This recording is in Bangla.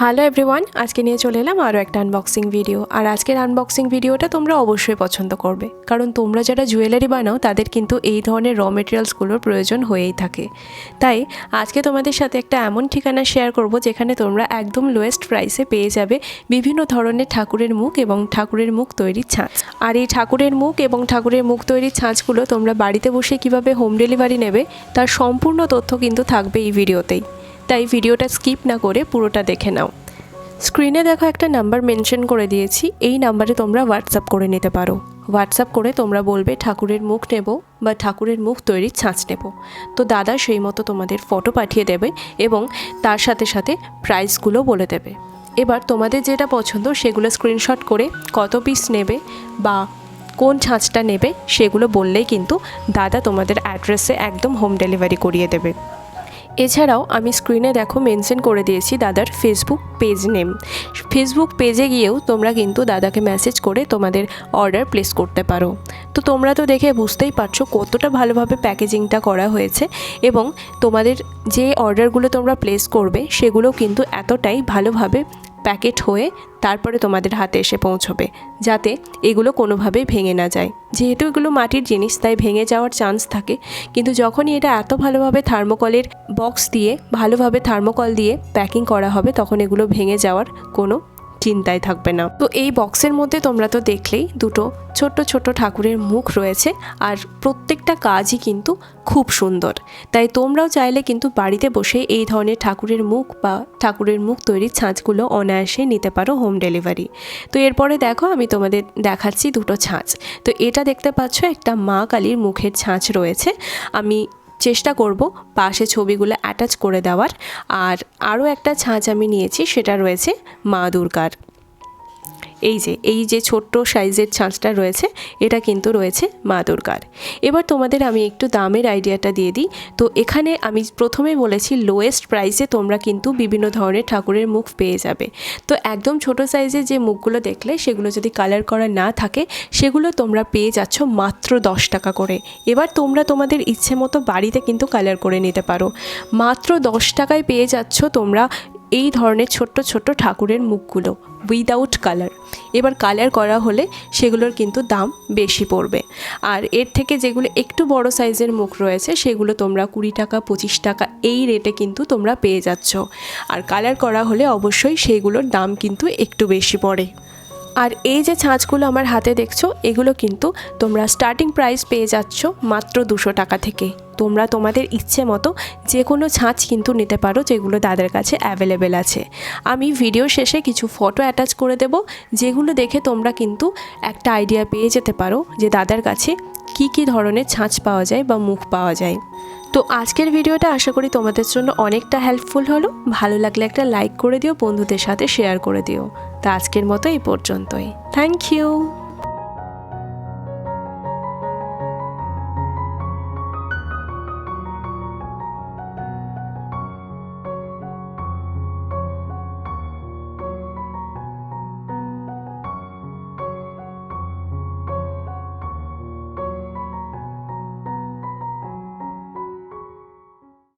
হ্যালো এভরিওয়ান আজকে নিয়ে চলে এলাম আরও একটা আনবক্সিং ভিডিও আর আজকের আনবক্সিং ভিডিওটা তোমরা অবশ্যই পছন্দ করবে। কারণ তোমরা যারা জুয়েলারি বানাও, তাদের কিন্তু এই ধরনের র মেটেরিয়ালসগুলোর প্রয়োজন হয়েই থাকে। তাই, আজকে তোমাদের সাথে একটা এমন ঠিকানা শেয়ার করব, যেখানে তোমরা একদম লোয়েস্ট প্রাইসে পেয়ে যাবে বিভিন্ন ধরনের ঠাকুরের মুখ এবং ঠাকুরের মুখ তৈরির ছাঁচ। আর এই ঠাকুরের মুখ এবং ঠাকুরের মুখ তৈরির ছাঁচগুলো তোমরা বাড়িতে বসে কীভাবে হোম ডেলিভারি নেবে, তার সম্পূর্ণ তথ্য কিন্তু থাকবে এই ভিডিওতেই তাই ভিডিওটা স্কিপ না করে পুরোটা দেখে নাও। স্ক্রিনে দেখো একটা নাম্বার মেনশন করে দিয়েছি। এই নাম্বারে তোমরা হোয়াটসঅ্যাপ করে নিতে পারো। হোয়াটসঅ্যাপ করে তোমরা বলবে, ঠাকুরের মুখ নেব বা ঠাকুরের মুখ তৈরির ছাঁচ নেব। তো দাদা সেই মতো তোমাদের ফটো পাঠিয়ে দেবে এবং তার সাথে সাথে প্রাইসগুলো বলে দেবে। এবার তোমাদের যেটা পছন্দ সেগুলো স্ক্রিনশট করে কত পিস নেবে বা কোন ছাঁচটা নেবে সেগুলো বললেই কিন্তু দাদা তোমাদের অ্যাড্রেসে একদম হোম ডেলিভারি করিয়ে দেবে। এছাড়াও আমি স্ক্রিনে দেখো মেনশন করে দিয়েছি দাদার ফেসবুক পেজ নেম ফেসবুক পেজে গিয়েও তোমরা কিন্তু দাদাকে মেসেজ করে তোমাদের অর্ডার প্লেস করতে পারো। তো তোমরা তো দেখে বুঝতেই পারছ কতটা ভালোভাবে প্যাকেজিংটা করা হয়েছে এবং তোমাদের যে অর্ডারগুলো তোমরা প্লেস করবে সেগুলো কিন্তু এতটাই ভালোভাবে প্যাকেট হয়ে তারপরে তোমাদের হাতে এসে পৌঁছবে, যাতে এগুলো কোনোভাবেই ভেঙে না যায়। যেহেতু এগুলো মাটির জিনিস, তাই ভেঙে যাওয়ার চান্স থাকে। কিন্তু যখনই এটা এত ভালোভাবে থার্মোকলের বক্স দিয়ে, ভালোভাবে থার্মোকল দিয়ে প্যাকিং করা হবে, তখন এগুলো ভেঙে যাওয়ার কোনো চিন্তায় থাকবে না। তো এই বক্সের মধ্যে তোমরা তো দেখলেই দুটো ছোট্ট ছোট্ট ঠাকুরের মুখ রয়েছে আর প্রত্যেকটা কাজই কিন্তু খুব সুন্দর। তাই তোমরাও চাইলে কিন্তু বাড়িতে বসে এই ধরনের ঠাকুরের মুখ বা ঠাকুরের মুখ তৈরির ছাঁচগুলো অনায়াসে নিতে পারো হোম ডেলিভারি। তো এরপরে দেখো আমি তোমাদের দেখাচ্ছি দুটো ছাঁচ। তো এটা দেখতে পাচ্ছ একটা মা কালীর মুখের ছাঁচ রয়েছে। আমি চেষ্টা করব পাশে ছবিগুলো অ্যাটাচ করে দেওয়ার। আর আরও একটা ছাঁচ আমি নিয়েছি, সেটা রয়েছে মা দুর্গার। এই যে এই যে ছোট্ট সাইজের ছাঁচটা রয়েছে, এটা কিন্তু রয়েছে মা দুর্গার। এবার তোমাদের আমি একটু দামের আইডিয়াটা দিয়ে দিই। তো এখানে আমি প্রথমে বলেছি লোয়েস্ট প্রাইসে তোমরা কিন্তু বিভিন্ন ধরনের ঠাকুরের মুখ পেয়ে যাবে। তো একদম ছোট সাইজের যে মুখগুলো দেখলে, সেগুলো যদি কালার করা না থাকে, সেগুলো তোমরা পেয়ে যাচ্ছ মাত্র দশ টাকা করে। এবার তোমরা তোমাদের ইচ্ছে মতো বাড়িতে কিন্তু কালার করে নিতে পারো। মাত্র দশ টাকায় পেয়ে যাচ্ছ তোমরা এই ধরনের ছোট্ট ছোট্ট ঠাকুরের মুখগুলো উইদাউট কালার এবার কালার করা হলে সেগুলোর কিন্তু দাম বেশি পড়বে। আর এর থেকে যেগুলো একটু বড় সাইজের মুখ রয়েছে, সেগুলো তোমরা কুড়ি টাকা, পঁচিশ টাকা, এই রেটে কিন্তু তোমরা পেয়ে যাচ্ছ। আর কালার করা হলে অবশ্যই সেগুলোর দাম কিন্তু একটু বেশি পড়ে। আর এই যে ছাঁচগুলো আমার হাতে দেখছ, এগুলো কিন্তু তোমরা স্টার্টিং প্রাইস পেয়ে যাচ্ছ মাত্র দুশো টাকা থেকে। তোমরা তোমাদের ইচ্ছে মতো যে কোনো ছাঁচ কিন্তু নিতে পারো যেগুলো দাদার কাছে অ্যাভেলেবেল আছে। আমি ভিডিও শেষে কিছু ফটো অ্যাটাচ করে দেব, যেগুলো দেখে তোমরা কিন্তু একটা আইডিয়া পেয়ে যেতে পারো যে দাদার কাছে কি কি ধরনের ছাঁচ পাওয়া যায় বা মুখ পাওয়া যায়। তো আজকের ভিডিওটা আশা করি তোমাদের জন্য অনেকটা হেল্পফুল হলো। ভালো লাগলে একটা লাইক করে দিও, বন্ধুদের সাথে শেয়ার করে দিও। তা আজকের মতো এই পর্যন্তই। Thank you